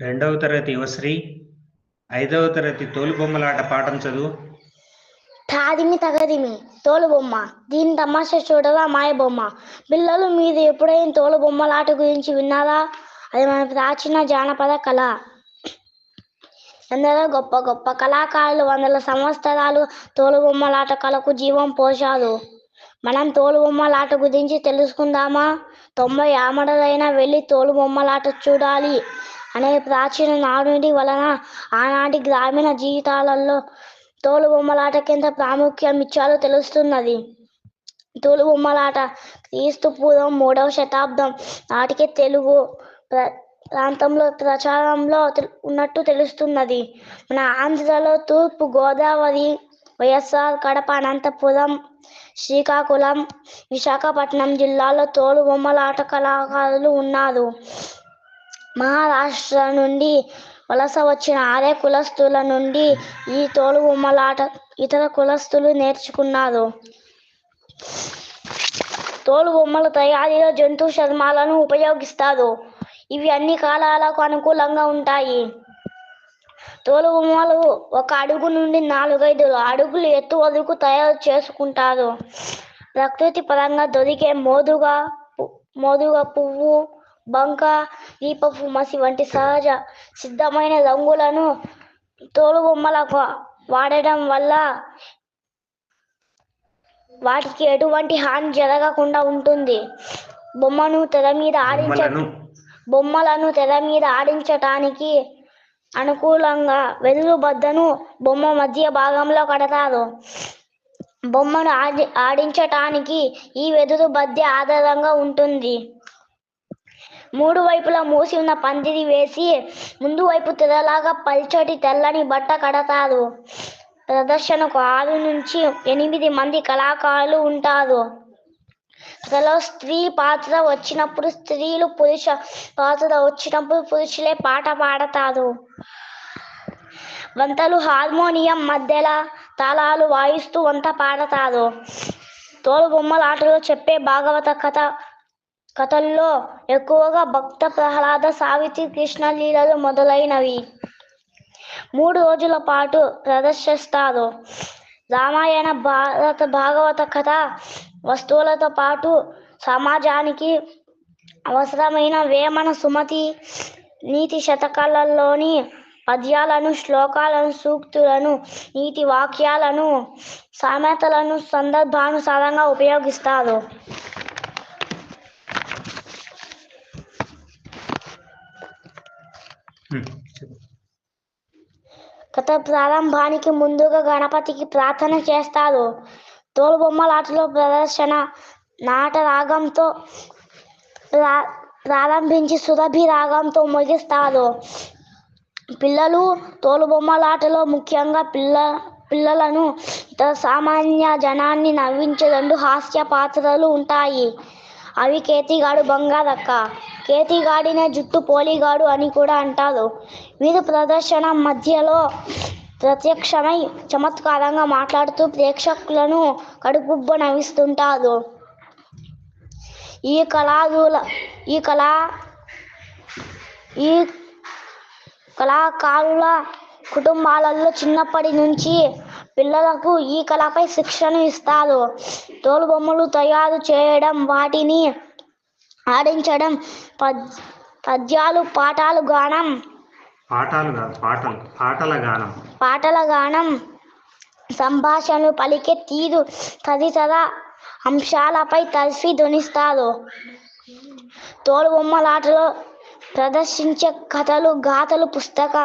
రెండవ తరగతి యువశ్రీ ఐదవ తరగతి తోలుబొమ్మలాట పాఠం చదువు. తాదిమి తగదిమి తోలుబొమ్మ దీని తమాషా చూడరా మాయ బొమ్మ పిల్లలు మీరు ఎప్పుడైనా తోలు బొమ్మలాట గురించి విన్నారా? అది మన ప్రాచీన జానపద కళ. ఎందరో గొప్ప గొప్ప కళాకారులు వందల సంవత్సరాలు తోలుబొమ్మలాట కళకు జీవం పోశారు. మనం తోలుబొమ్మలాట గురించి తెలుసుకుందామా? తొంభై ఆమడలైనా వెళ్ళి తోలుబొమ్మలాట చూడాలి. అనే ప్రాచీన నానుడి వలన ఆనాటి గ్రామీణ జీవితాలలో తోలు కింద ప్రాముఖ్యం ఇచ్చారో తెలుస్తున్నది. తోలు బొమ్మలాట క్రీస్తు పూర్వం మూడవ శతాబ్దం నాటికే తెలుగు ప్ర- ప్రాంతంలో ప్రచారంలో ఉన్నట్టు తెలుస్తున్నది. మన ఆంధ్రలో తూర్పు గోదావరి వైఎస్ఆర్ కడప అనంతపురం శ్రీకాకుళం విశాఖపట్నం జిల్లాలో తోలు బొమ్మలాట కళాకారులు ఉన్నారు. మహారాష్ట్ర నుండి వలస వచ్చిన ఆర్య కులస్తుల నుండి ఈ తోలు బొమ్మలాట ఇతర కులస్తులు నేర్చుకున్నారు. తోలు బొమ్మల తయారీలో జంతు చర్మాలను ఉపయోగిస్తారు. ఇవి అన్ని కాలాలకు అనుకూలంగా ఉంటాయి. తోలు బొమ్మలు ఒక అడుగు నుండి నాలుగైదు అడుగులు ఎత్తు వరకు తయారు చేసుకుంటారు. ప్రకృతి పరంగా దొరికే మోదుగా మోదుగా పువ్వు బంక దీపపు మసి వంటి సహజ సిద్ధమైన రంగులను తోలు బొమ్మలకు వాడడం వల్ల వాటికి ఎటువంటి హాని జరగకుండా ఉంటుంది. బొమ్మను తెర మీద ఆడించ బొమ్మలను. బొమ్మలను తెర మీద ఆడించటానికి అనుకూలంగా వెదురు బద్దను బొమ్మ మధ్య భాగంలో కడతారు. బొమ్మను ఆడి ఆడించటానికి ఈ వెదురు బద్దె ఆధారంగా ఉంటుంది. మూడు వైపులా మూసి ఉన్న పందిరి వేసి ముందు వైపు తెరలాగా పల్చటి తెల్లని బట్ట కడతారు. ప్రదర్శనకు ఆరు నుంచి ఎనిమిది మంది కళాకారులు ఉంటారు. కథలో స్త్రీ పాత్ర వచ్చినప్పుడు స్త్రీలు పురుష పాత్ర వచ్చినప్పుడు పురుషులే పాట పాడతారు. వంతలు హార్మోనియం మధ్యలో తాళాలు వాయిస్తూ వంత పాడతారు. తోలు బొమ్మలాటలో చెప్పే భాగవత కథ కథల్లో ఎక్కువగా భక్త ప్రహ్లాద సావిత్రి కృష్ణ లీలలు మొదలైనవి. మూడు రోజుల పాటు ప్రదర్శిస్తారు రామాయణ భారత భాగవత కథ వస్తువులతో పాటు సమాజానికి అవసరమైన వేమన సుమతి నీతి శతకాలలోని పద్యాలను శ్లోకాలను సూక్తులను నీతి వాక్యాలను సామెతలను సందర్భానుసారంగా ఉపయోగిస్తారు హ్మ్, చెప్పు. కథ ప్రారంభానికి ముందుగా గణపతికి ప్రార్థన చేస్తారు తోలుబొమ్మలాటలో ప్రదర్శన నాట రాగంతో ప్రారంభించి సురభి రాగంతో ముగిస్తారు పిల్లలు తోలుబొమ్మలాటలో ముఖ్యంగా పిల్ల పిల్లలను ఇతర సామాన్య జనాన్ని నవ్వించే రెండు హాస్య పాత్రలు ఉంటాయి. అవి కేతిగాడు బంగారక్క. కేతిగాడినే జుట్టు పోలిగాడు అని కూడా అంటారు. వీరు ప్రదర్శన మధ్యలో ప్రత్యక్షమై చమత్కారంగా మాట్లాడుతూ ప్రేక్షకులను కడుపుబ్బ నవ్విస్తుంటారు. ఈ కళారుల ఈ కళా ఈ కళాకారుల కుటుంబాలలో చిన్నప్పటి నుంచి పిల్లలకు ఈ కళపై శిక్షణ ఇస్తారు. తోలు బొమ్మలు తయారు చేయడం వాటిని ఆడించడం పద్ పద్యాలు పాఠాలు గానం. పాఠాలు కాదు పాటలు పాటల గానం. పాటల గానం సంభాషణలు పలికే తీరు తదితర అంశాలపై తరిసి ధ్వనిస్తారు. తోలు బొమ్మలాటలో ప్రదర్శించే కథలు గాథలు పుస్తక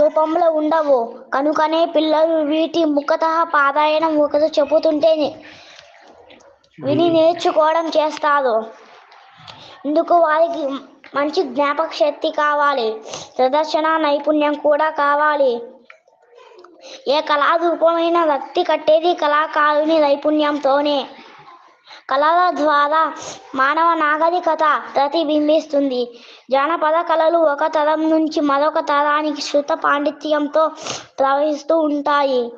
రూపంలో ఉండవు. కనుకనే పిల్లలు వీటి ముఖత పారాయణం ఒకరు చెబుతుంటే విని నేర్చుకోవడం చేస్తారు ఇందుకు వారికి మంచి జ్ఞాపక శక్తి కావాలి. ప్రదర్శన నైపుణ్యం కూడా కావాలి. ఏ కళారూపమైన వ్యక్తి కట్టేది కళాకారుని నైపుణ్యంతోనే. కళల ద్వారా మానవ నాగరికత ప్రతిబింబిస్తుంది. జానపద కళలు ఒక తరం నుంచి మరొక తరానికి శృత పాండిత్యంతో ప్రవహిస్తూ ఉంటాయి.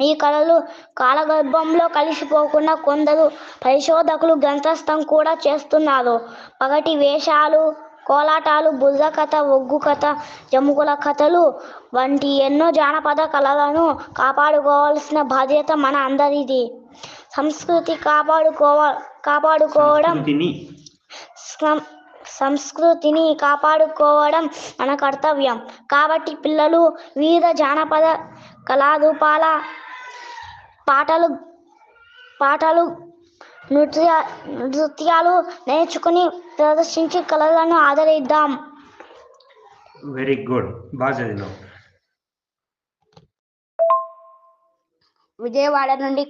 ఈ కళలు కాలగర్భంలో కలిసిపోకుండా కొందరు పరిశోధకులు గ్రంథస్థం కూడా చేస్తున్నారు. పగటి వేషాలు కోలాటాలు బుర్ర కథ ఒగ్గు కథ జముకుల కథలు వంటి ఎన్నో జానపద కళలను కాపాడుకోవాల్సిన బాధ్యత మన అందరిది. సంస్కృతి కాపాడుకోవ కాపాడుకోవడం సంస్కృతిని సం- సంస్కృతిని కాపాడుకోవడం మన కర్తవ్యం. కాబట్టి పిల్లలు వివిధ జానపద కళారూపాల పాటలు పాటలు నృత్య నృత్యాలు నేర్చుకుని ప్రదర్శించి కళలను ఆదరిద్దాం. వెరీ గుడ్ బాగా చదివినావు. విజయవాడ నుండి